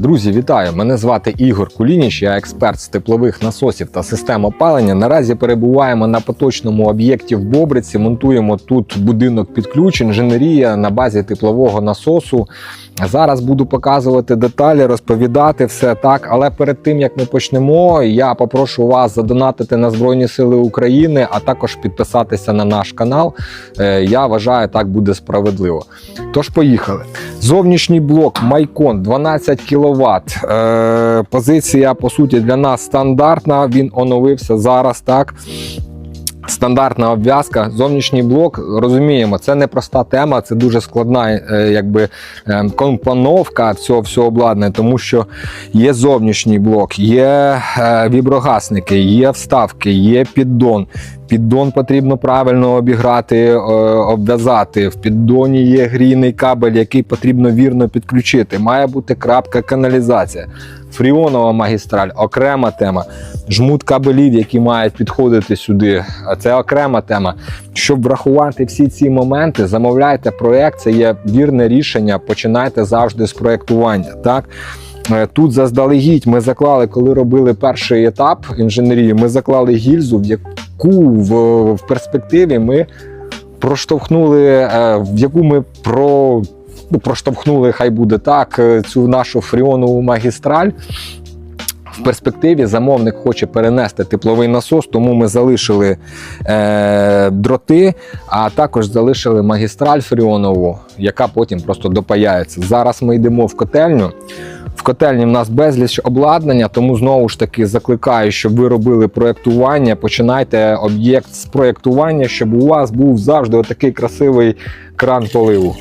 Друзі, вітаю! Мене звати Ігор Кулініч, я експерт з теплових насосів та систем опалення. Наразі перебуваємо на поточному об'єкті в Бобриці. Монтуємо тут будинок під ключ, інженерія на базі теплового насосу. Зараз буду показувати деталі, розповідати все так. Але перед тим як ми почнемо, я попрошу вас задонатити на Збройні Сили України, а також підписатися на наш канал. Е, Я вважаю, так буде справедливо. Тож поїхали. Зовнішній блок Майкон 12 кВт. Е, позиція, по суті, для нас стандартна. Він оновився зараз так. Стандартна обв'язка, зовнішній блок, розуміємо, це не проста тема, це дуже складна е, якби, е, компоновка цього всього обладнання, тому що є зовнішній блок, є е, віброгасники, є вставки, є піддон. Піддон потрібно правильно обіграти, обв'язати. В піддоні є грійний кабель, який потрібно вірно підключити. Має бути крапка каналізація. Фріонова магістраль окрема тема. Жмут кабелів, які мають підходити сюди. Це окрема тема. Щоб врахувати всі ці моменти, замовляйте проект. Це є вірне рішення. Починайте завжди з проектування. Так. Е, Тут заздалегідь ми заклали, коли робили перший етап інженерії, ми заклали гільзу, в яку в, в перспективі ми проштовхнули, е, в яку ми про, ну, проштовхнули, хай буде так, е, цю нашу фріонову магістраль. В перспективі замовник хоче перенести тепловий насос, тому ми залишили е, дроти, а також залишили магістраль фріонову, яка потім просто допаяється. Зараз ми йдемо в котельню. В котельні в нас безліч обладнання, тому знову ж таки закликаю, щоб ви робили проєктування. Починайте об'єкт з проєктування, щоб у вас був завжди отакий красивий кран поливу.